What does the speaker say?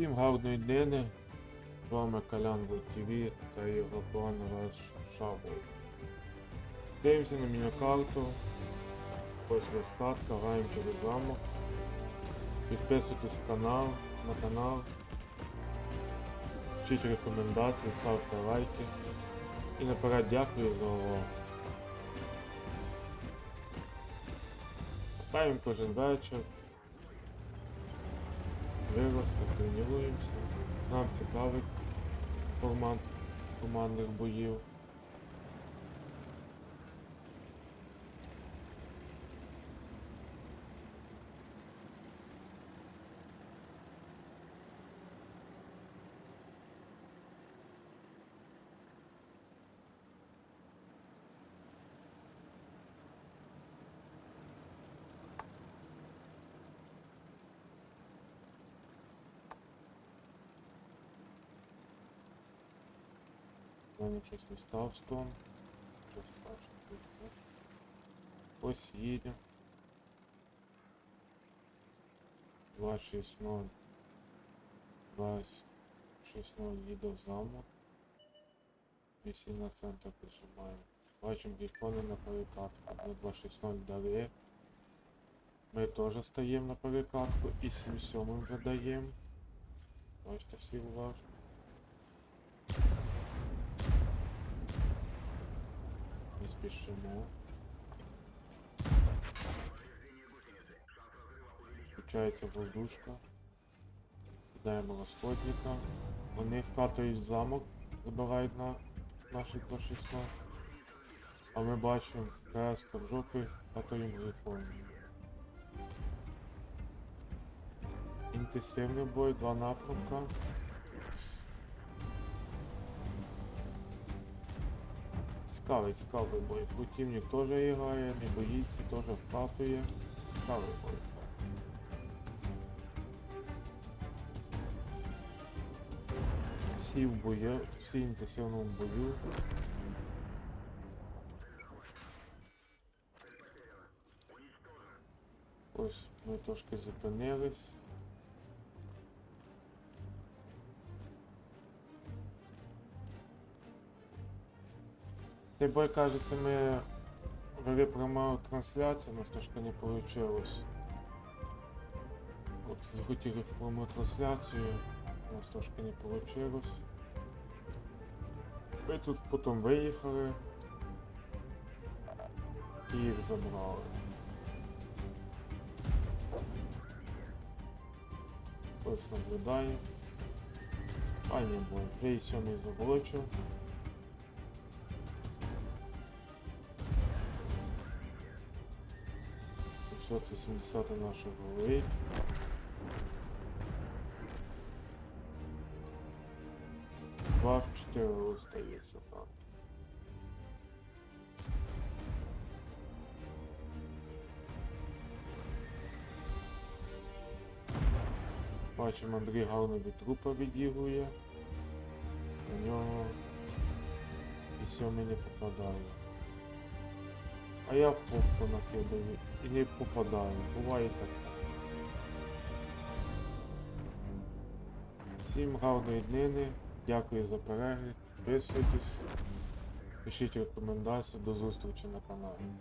Всім гарної днини. З вами Колян ТВ та його план Раш Шабой. Дивимося на міні-карту. Ось розкладка, граємо через замок. Підписуйтесь канал, на канал. Вчіть рекомендації, ставте лайки. І наперед дякую за увагу. Ставимо кожен вечір. Виросли, тренуємося. Нам цікавий формат командних боїв. Мене щось не став стон. Щось бачу. Ось їдемо. 260. 260 їде в замок. Вісі на центр прижимаємо. Бачимо гікони на перекатку. Ми 260 дали. Ми теж стаємо на перекатку і 77 вже даємо. Бачите всі уважно. Спішимо. Включається воздушка. Кидаємо розходника. Вони вкатують замок, забирають на наші 216. А ми бачимо КС в жопі, вкатуємо реформу. Інтенсивний бой, два напрямка. Цікавий, цікавий бой. Противник теж грає, не боїться, теж вкатує. Цікавий бой. Всі в бою, всі в інтенсивному бою. Ось ми трошки зупинились. Цей бой, кажется, ми вели прямую трансляцію, у нас трошки не получилось. От захотіли в пряму трансляцію, у нас трошки не получилось. Ми тут потім виїхали. І їх забрали. Ось наблюдаю. Пані бой, вже і сьомий заволочив. 780 нашого голови. Два в 4 остається там. Бачимо, Андрій гарно від трупа відігує. У нього і сьомий не попадає. А я в попку накидаю і не попадаю. Буває таке. Всім гарної днини. Дякую за перегляд. Підписуйтесь. Пишіть рекомендації. До зустрічі на каналі.